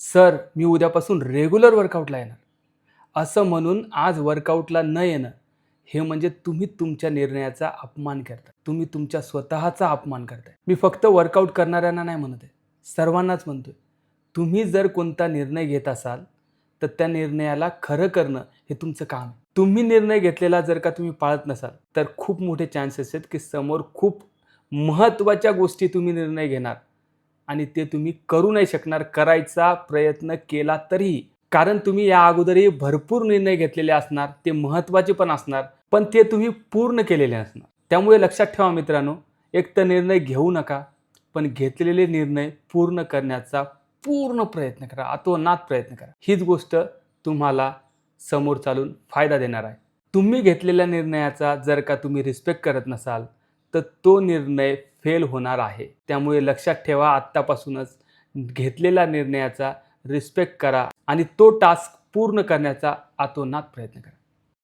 Sir मी उद्यापासून regular वर्कआउटला येणार. असं म्हणून आज वर्कआउटला न येणं हे म्हणजे तुम्ही तुमच्या निर्णयाचा अपमान करता तुम्ही तुमच्या स्वतःचा अपमान करताय. मी फक्त वर्कआउट करणाऱ्यांना नाही म्हणत आहे. सर्वांनाच म्हणतोय. तुम्ही जर कोणता निर्णय घेत असाल तर त्या निर्णयाला खरं करणं हे तुमचं काम आहे. तुम्ही निर्णय घेतलेला जर का तुम्ही पाळत नसाल तर खूप मोठे चान्सेस आहेत की समोर खूप महत्त्वाच्या गोष्टी तुम्ही निर्णय घेणार. आणि ते तुम्ही करू नाही शकणार करायचा प्रयत्न केला तरीही. कारण तुम्ही या अगोदरही भरपूर निर्णय घेतलेले असणार ते महत्त्वाचे पण असणार पण ते तुम्ही पूर्ण केलेले असणार. त्यामुळे लक्षात ठेवा मित्रांनो एक तर निर्णय घेऊ नका पण घेतलेले निर्णय पूर्ण करण्याचा पूर्ण प्रयत्न करा अतोनात प्रयत्न करा. हीच गोष्ट तुम्हाला समोर चालून फायदा देणार आहे. तुम्ही घेतलेल्या निर्णयाचा जर का तुम्ही रिस्पेक्ट करत नसाल तर तो निर्णय फेल होणार आहे. त्यामुळे लक्षात ठेवा आत्तापासूनच घेतलेल्या निर्णयाचा रिस्पेक्ट करा आणि तो टास्क पूर्ण करण्याचा आतोनात प्रयत्न करा.